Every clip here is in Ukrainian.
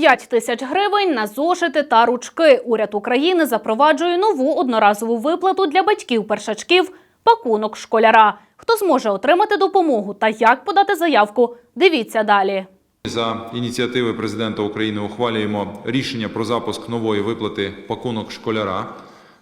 5 тисяч гривень на зошити та ручки. Уряд України запроваджує нову одноразову виплату для батьків першачків пакунок школяра. Хто зможе отримати допомогу та як подати заявку? Дивіться далі. За ініціативи президента України ухвалюємо рішення про запуск нової виплати пакунок школяра.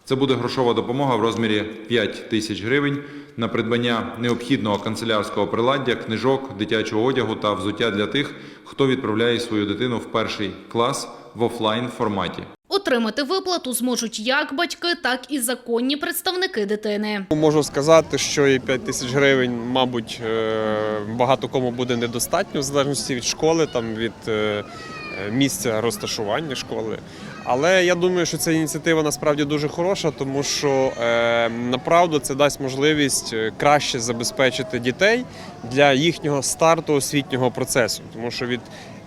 Це буде грошова допомога в розмірі 5 тисяч гривень на придбання необхідного канцелярського приладдя, книжок, дитячого одягу та взуття для тих, хто відправляє свою дитину в перший клас в офлайн форматі. Отримати виплату зможуть як батьки, так і законні представники дитини. Можу сказати, що і 5 тисяч гривень, мабуть, е, багато кому буде недостатньо, в залежності від школи, там від е, місця розташування школи. Але я думаю, що ця ініціатива насправді дуже хороша, тому що е, направду це дасть можливість е, краще забезпечити дітей для їхнього старту освітнього процесу, тому що від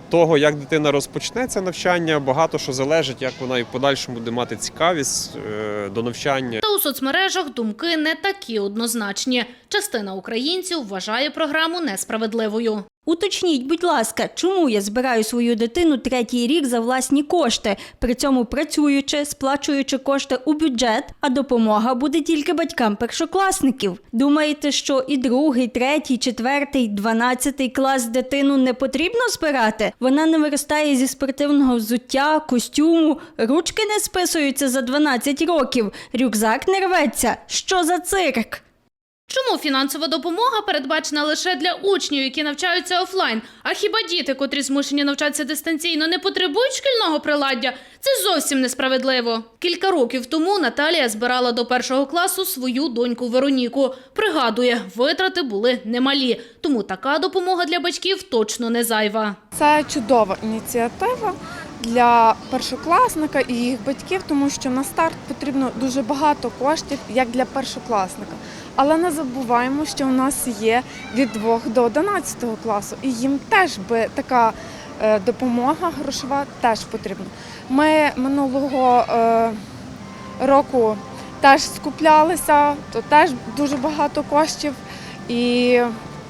того, як дитина розпочне це навчання, багато що залежить, як вона і в подальшому буде мати цікавість е, до навчання. Та у соцмережах думки не такі однозначні. Частина українців вважає програму несправедливою. Уточніть, будь ласка, чому я збираю свою дитину третій рік за власні кошти, при цьому працюючи, сплачуючи кошти у бюджет, а допомога буде тільки батькам першокласників. Думаєте, що і другий, третій, четвертий, дванадцятий клас дитину не потрібно збирати? Вона не виростає зі спортивного взуття, костюму, ручки не списуються за 12 років, рюкзак не рветься. Що за цирк? Чому фінансова допомога передбачена лише для учнів, які навчаються офлайн? А хіба діти, котрі змушені навчатися дистанційно, не потребують шкільного приладдя? Це зовсім несправедливо. Кілька років тому Наталія збирала до першого класу свою доньку Вероніку. Пригадує, витрати були немалі, тому така допомога для батьків точно не зайва. Це чудова ініціатива для першокласника і їх батьків, тому що на старт потрібно дуже багато коштів, як для першокласника. Але не забуваємо, що у нас є від 2 до 11 класу, і їм теж би така е, допомога грошова теж потрібна. Ми минулого е, року теж скуплялися, то теж дуже багато коштів. І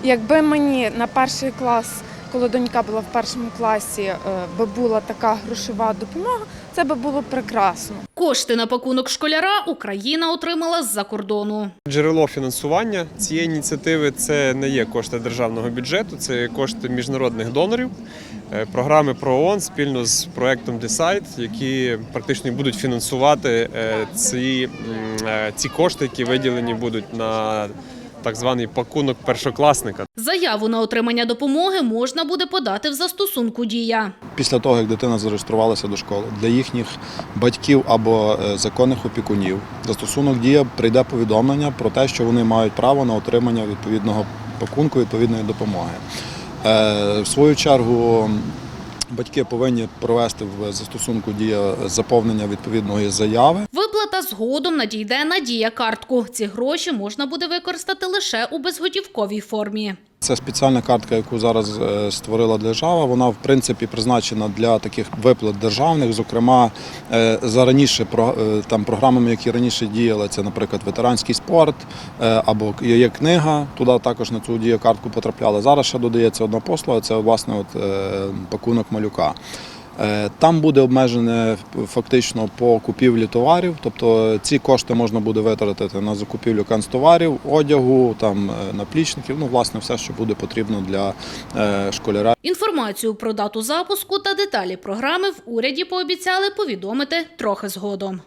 якби мені на перший клас, коли донька була в першому класі, е, би була така грошова допомога, це би було прекрасно. Кошти на пакунок школяра Україна отримала з-за кордону. Джерело фінансування цієї ініціативи це не є кошти державного бюджету, це кошти міжнародних донорів, е, програми ПРООН спільно з проектом Decide, які практично будуть фінансувати е, ці, ці кошти, які виділені будуть на так званий пакунок першокласника. Заяву на отримання допомоги можна буде подати в застосунку дія. після того, як дитина зареєструвалася до школи, для їхніх батьків або е, законних опікунів застосунок дія прийде повідомлення про те, що вони мають право на отримання відповідного пакунку, відповідної допомоги. Е, В свою чергу батьки повинні провести в застосунку дія заповнення відповідної заяви. Виплата згодом надійде на дія картку. Ці гроші можна буде використати лише у безготівковій формі. Це спеціальна картка, яку зараз е, створила держава. Вона в принципі призначена для таких виплат державних. Зокрема, е, за раніше е, там програмами, які раніше діяли, це, наприклад, ветеранський спорт або є книга. Туди також на цю дієкартку потрапляли. Зараз ще додається одна послуга. Це власне от пакунок малюка. Е, Там буде обмежене фактично по купівлі товарів, тобто ці кошти можна буде витратити на закупівлю канцтоварів, одягу, там е, наплічників, ну власне все, що буде потрібно для е, школяра. Інформацію про дату запуску та деталі програми в уряді пообіцяли повідомити трохи згодом.